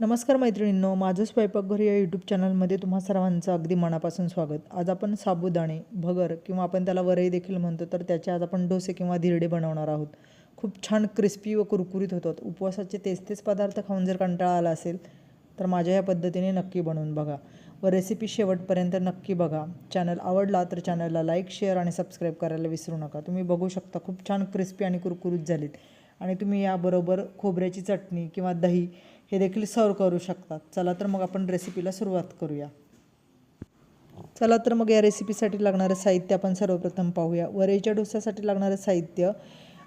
नमस्कार मैत्रिणींनो माझं स्वयंपाकघर या यूट्यूब चॅनलमध्ये तुम्हा सर्वांचं अगदी मनापासून स्वागत. आज आपण साबुदाणे भगर किंवा आपण त्याला वरई देखील म्हणतो तर त्याचे आज आपण डोसे किंवा धिरडे बनवणार आहोत. खूप छान क्रिस्पी व कुरकुरीत होतात. उपवासाचे तेच तेच पदार्थ खाऊन जर कंटाळा आला असेल तर माझ्या या पद्धतीने नक्की बनवून बघा. व रेसिपी शेवटपर्यंत नक्की बघा. चॅनल आवडला तर चॅनलला लाईक शेअर आणि सबस्क्राईब करायला विसरू नका. तुम्ही बघू शकता खूप छान क्रिस्पी आणि कुरकुरीत झालीत. आणि तुम्ही याबरोबर खोबऱ्याची चटणी किंवा दही हे देखील सर्व करू शकतात. चला तर मग आपण रेसिपीला सुरुवात करूया. चला तर मग या रेसिपीसाठी लागणारं साहित्य आपण सर्वप्रथम पाहूया. वरेच्या डोस्यासाठी लागणारं साहित्य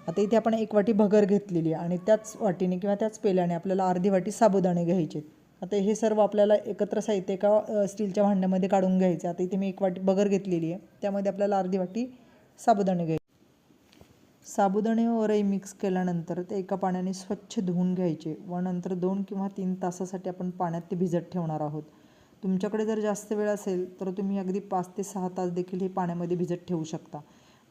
आता इथे आपण एक वाटी भगर घेतलेली आहे आणि त्याच वाटीने किंवा त्याच पेल्याने आपल्याला अर्धी वाटी साबुदाणे घ्यायचे आता हे सर्व आपल्याला एकत्र साहित्य एका स्टीलच्या भांड्यामध्ये काढून घ्यायचे आता इथे मी एक वाटी भगर घेतलेली आहे. त्यामध्ये आपल्याला अर्धी वाटी साबुदाणे घ्यायचे साबुदाणे व वरई मिक्स केल्यानंतर ते एका पाण्याने स्वच्छ धुवून घ्यायचे. व नंतर दोन किंवा तीन तासासाठी आपण पाण्यात ते भिजत ठेवणार आहोत. तुमच्याकडे जर जास्त वेळ असेल तर तुम्ही अगदी पाच ते सहा तास देखील हे पाण्यामध्ये भिजत ठेवू शकता.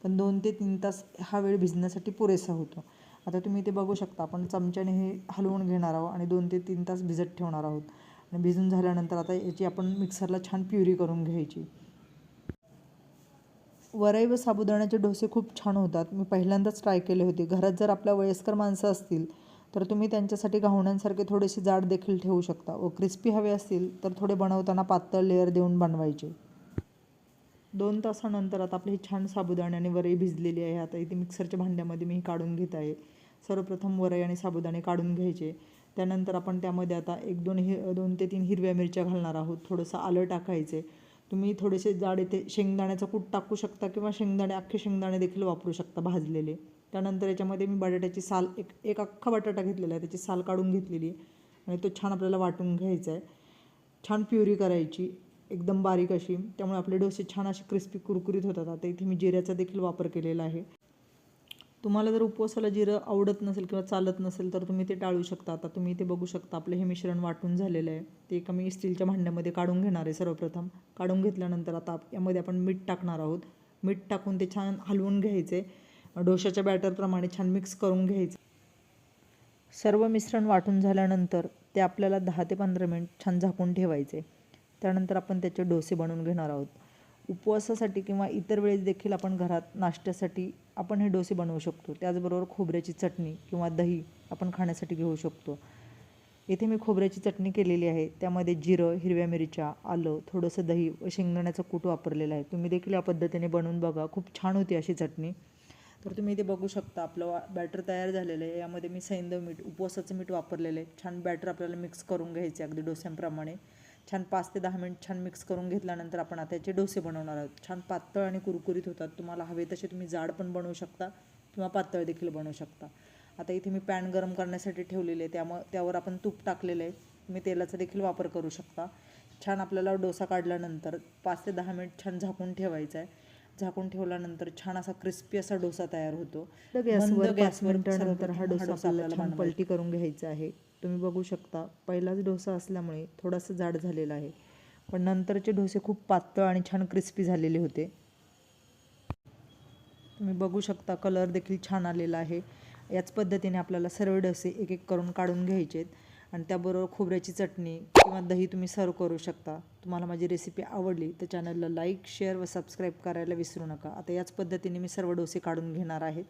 पण दोन ते तीन तास हा वेळ भिजण्यासाठी पुरेसा होतो. आता तुम्ही ते बघू शकता आपण चमच्याने हे हलवून घेणार आहोत आणि दोन ते तीन तास भिजत ठेवणार आहोत. आणि भिजून झाल्यानंतर आता याची आपण मिक्सरला छान प्युरी करून घ्यायची. वरई व साबुदाण्याचे डोसे खूप छान होतात. मी पहिल्यांदाच ट्राय केले होते. घरात जर आपल्या वयस्कर माणसं असतील तर तुम्ही त्यांच्यासाठी घावण्यांसारखे थोडेसे जाड देखील ठेवू शकता. व क्रिस्पी हवे असतील तर थोडे बनवताना पातळ लेअर देऊन बनवायचे. दोन तासानंतर आता आपली ही छान साबुदाणे आणि वरई भिजलेली आहे. आता इथे मिक्सरच्या भांड्यामध्ये मी काढून घेत आहे. सर्वप्रथम वरई आणि साबुदाणे काढून घ्यायचे. त्यानंतर आपण त्यामध्ये आता एक दोन हि दोन ते तीन हिरव्या मिरच्या घालणार आहोत. थोडंसं आलं टाकायचे. तुम्ही थोडेसे जाड येथे शेंगदाण्याचं कूट टाकू शकता किंवा शेंगदाणे अख्खे शेंगदाणे देखील वापरू शकता भाजलेले. त्यानंतर याच्यामध्ये मी बटाट्याची साल एक एक अख्खा बटाटा घेतलेला आहे. त्याची साल काढून घेतलेली आहे. आणि तो छान आपल्याला वाटून घ्यायचा आहे. छान प्युरी करायची एकदम बारीक अशी. त्यामुळे आपले डोसे छान असे क्रिस्पी कुरकुरीत होतात. आता इथे मी जिऱ्याचा देखील वापर केलेला आहे. तुम्हाला जर उपवासाला जिरं आवडत नसेल किंवा चालत नसेल तर तुम्ही ते टाळू शकता. आता तुम्ही ते बघू शकता. आपलं हे मिश्रण वाटून झालेलं आहे. ते एका मी स्टीलच्या भांड्यामध्ये काढून घेणार आहे सर्वप्रथम. काढून घेतल्यानंतर आता यामध्ये आपण मीठ टाकणार आहोत. मीठ टाकून ते छान हलवून घ्यायचे. डोशाच्या बॅटरप्रमाणे छान मिक्स करून घ्यायचं. सर्व मिश्रण वाटून झाल्यानंतर ते आपल्याला दहा ते पंधरा मिनिट छान झाकून ठेवायचे. त्यानंतर आपण त्याचे डोसे बनवून घेणार आहोत. उपवासासाठी किंवा इतर वेळेस देखील आपण घरात नाश्त्यासाठी आपण हे डोसे बनवू शकतो. त्याचबरोबर खोबऱ्याची चटणी किंवा दही आपण खाण्यासाठी घेऊ शकतो. येथे मी खोबऱ्याची चटणी केलेली आहे. त्यामध्ये जिरं हिरव्या मिरच्या आलं थोडंसं दही व शेंगदाण्याचं कूट वापरलेलं आहे. तुम्ही देखील या पद्धतीने बनवून बघा. खूप छान होती अशी चटणी. तर तुम्ही इथे बघू शकता आपलं बॅटर तयार झालेलं आहे. यामध्ये मी सैंदव मीठ उपवासाचं मीठ वापरलेलं आहे. छान बॅटर आपल्याला मिक्स करून घ्यायचे अगदी डोस्यांप्रमाणे. छान पाच ते दहा मिनिट छान मिक्स करून घेतल्यानंतर आपण आता याचे डोसे बनवणार आहोत. छान पातळ आणि कुरकुरीत होतात. तुम्हाला हवे तसे तुम्ही जाड पण बनवू शकता किंवा पातळ देखील बनवू शकता. आता इथे मी पॅन गरम करण्यासाठी ठेवलेले आहे त्यामुळे त्यावर आपण तूप टाकलेलं आहे तुम्ही तेलाचा देखील वापर करू शकता. छान आपल्याला डोसा काढल्यानंतर पाच ते दहा मिनिट छान झाकून ठेवायचा आहे. झाकून ठेवल्यानंतर छान असा क्रिस्पी असा डोसा तयार होतो. गॅसवर नंतर हा डोसा आपल्याला पलटी करून घ्यायचा आहे. तुम्ही बघू शकता. पहिलाच डोसा असल्यामुळे थोडासा जाड झालेला आहे. पण नंतरचे डोसे खूप पातळ आणि छान क्रिस्पी झालेले होते. तुम्ही बघू शकता कलर देखील छान आलेला आहे. याच पद्धतीने आपल्याला सर्व डोसे एक एक करून काढून घ्यायचे आहेत आणि त्याबरोबर खोबऱ्याची चटणी किंवा दही तुम्ही सर्व करू शकता. तुम्हाला माझी रेसिपी आवडली तर चॅनलला लाईक शेअर व सबस्क्राईब करायला विसरू नका. आता याच पद्धतीने मी सर्व डोसे काढून घेणार आहेत.